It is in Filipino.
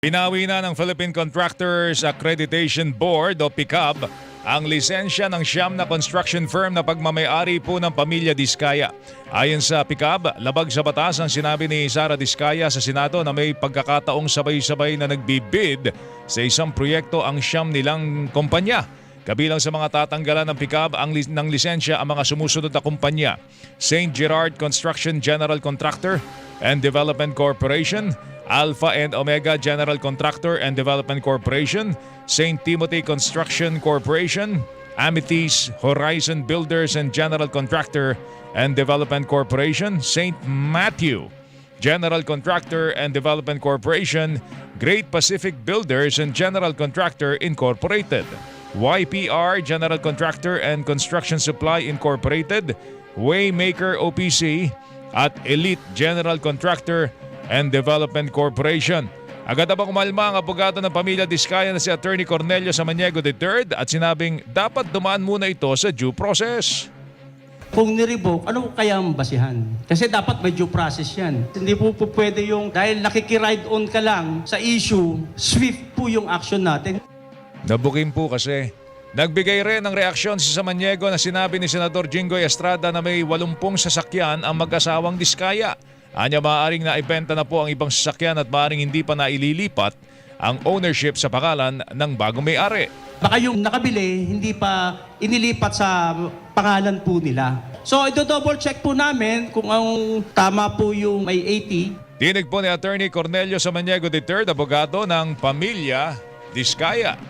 Pinawi na ng Philippine Contractors Accreditation Board o PICAB ang lisensya ng siyam na construction firm na pagmamayari po ng pamilya Diskaya. Ayon sa PICAB, labag sa batas ang sinabi ni Sara Diskaya sa Senado na may pagkakataong sabay-sabay na nagbibid sa isang proyekto ang siyam nilang kumpanya. Kabilang sa mga tatanggalan ng PICAB ang lis- ng lisensya ang mga sumusunod na kumpanya. St. Gerard Construction General Contractor and Development Corporation, Alpha and Omega General Contractor and Development Corporation, St. Timothy Construction Corporation, Amethyst Horizon Builders and General Contractor and Development Corporation, St. Matthew General Contractor and Development Corporation, Great Pacific Builders and General Contractor Incorporated, YPR General Contractor and Construction Supply Incorporated, Waymaker OPC, at Elite General Contractor and Development Corporation. Agad na bang umalma ang abogado ng pamilya Diskaya na si Attorney Cornelio Samaniego III at sinabing dapat dumaan muna ito sa due process. Kung nirevoke, ano kaya ang basihan? Kasi dapat may due process yan. Hindi po, po pwede yung, dahil nakikiride on ka lang sa issue, swift po yung action natin. Nabukin po kasi. Nagbigay rin ng reaksyon si Samaniego na sinabi ni Senador Jinggoy Estrada na may 80 sasakyan ang mag-asawang Diskaya. Anya maaaring naibenta na po ang ibang sasakyan at maaaring hindi pa naililipat ang ownership sa pangalan ng bagong may-ari. Baka yung nakabili, hindi pa inilipat sa pangalan po nila. So, ito-double check po namin kung ang tama po yung may 80. Tinig po ni Attorney Cornelio Samaniego III, abogado ng pamilya Diskaya.